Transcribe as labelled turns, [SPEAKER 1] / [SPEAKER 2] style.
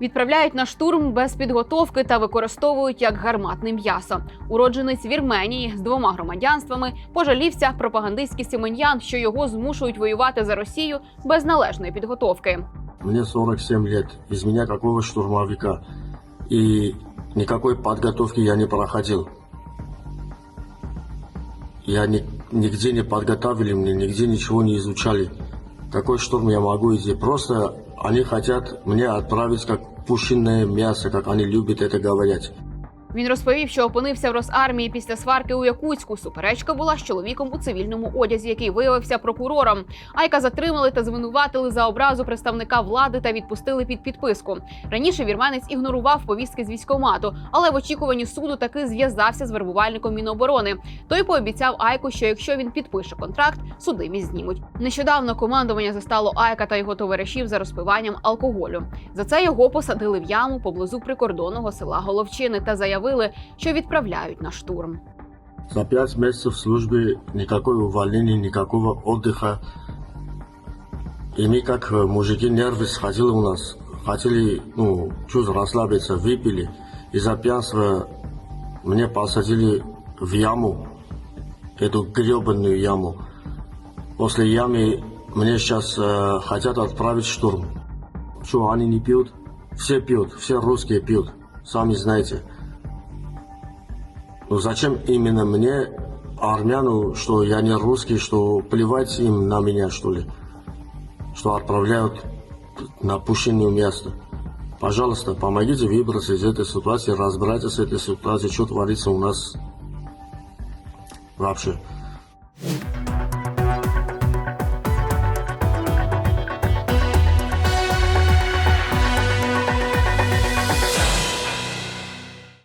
[SPEAKER 1] Відправляють на штурм без підготовки та використовують як гарматне м'ясо. Уродженець Вірменії з двома громадянствами пожалівся пропагандистський Сіменян, що його змушують воювати за Росію без належної підготовки.
[SPEAKER 2] Мне 47 лет. Из меня какого штурмовика? И никакой подготовки я не проходил. Я ни- нигде не подготовили мне, нигде ничего не изучали. Какой штурм я могу идти? Просто они хотят мне отправить как пушинное мясо, как они любят это говорить.
[SPEAKER 1] Він розповів, що опинився в Росармії після сварки у Якутську. Суперечка була з чоловіком у цивільному одязі, який виявився прокурором. Айка затримали та звинуватили за образу представника влади та відпустили під підписку. Раніше вірменець ігнорував повістки з військомату, але в очікуванні суду таки зв'язався з вербувальником Міноборони. Той пообіцяв Айку, що якщо він підпише контракт, судимість знімуть. Нещодавно командування застало Айка та його товаришів за розпиванням алкоголю. За це його посадили в яму поблизу прикордонного села Головчини та заявили, що відправляють на штурм.
[SPEAKER 2] За пять месяцев службы никакой увольнения, никакого отдыха. И мы как э, мужики нервы схватили у нас. Хотели, ну, чуть расслабиться, выпили. Из-за пьянства мне посадили в яму, эту гребаную яму. После ямы мне сейчас э, хотят отправить в штурм. Что, они не пьют? Все пьют, все русские пьют, сами знаете. Ну зачем именно мне, армяну, что я не русский, что плевать им на меня, что ли? Что отправляют на пущенное место. Пожалуйста, помогите выбраться из этой ситуации, разбирайтесь с этой ситуацией, что творится у нас вообще.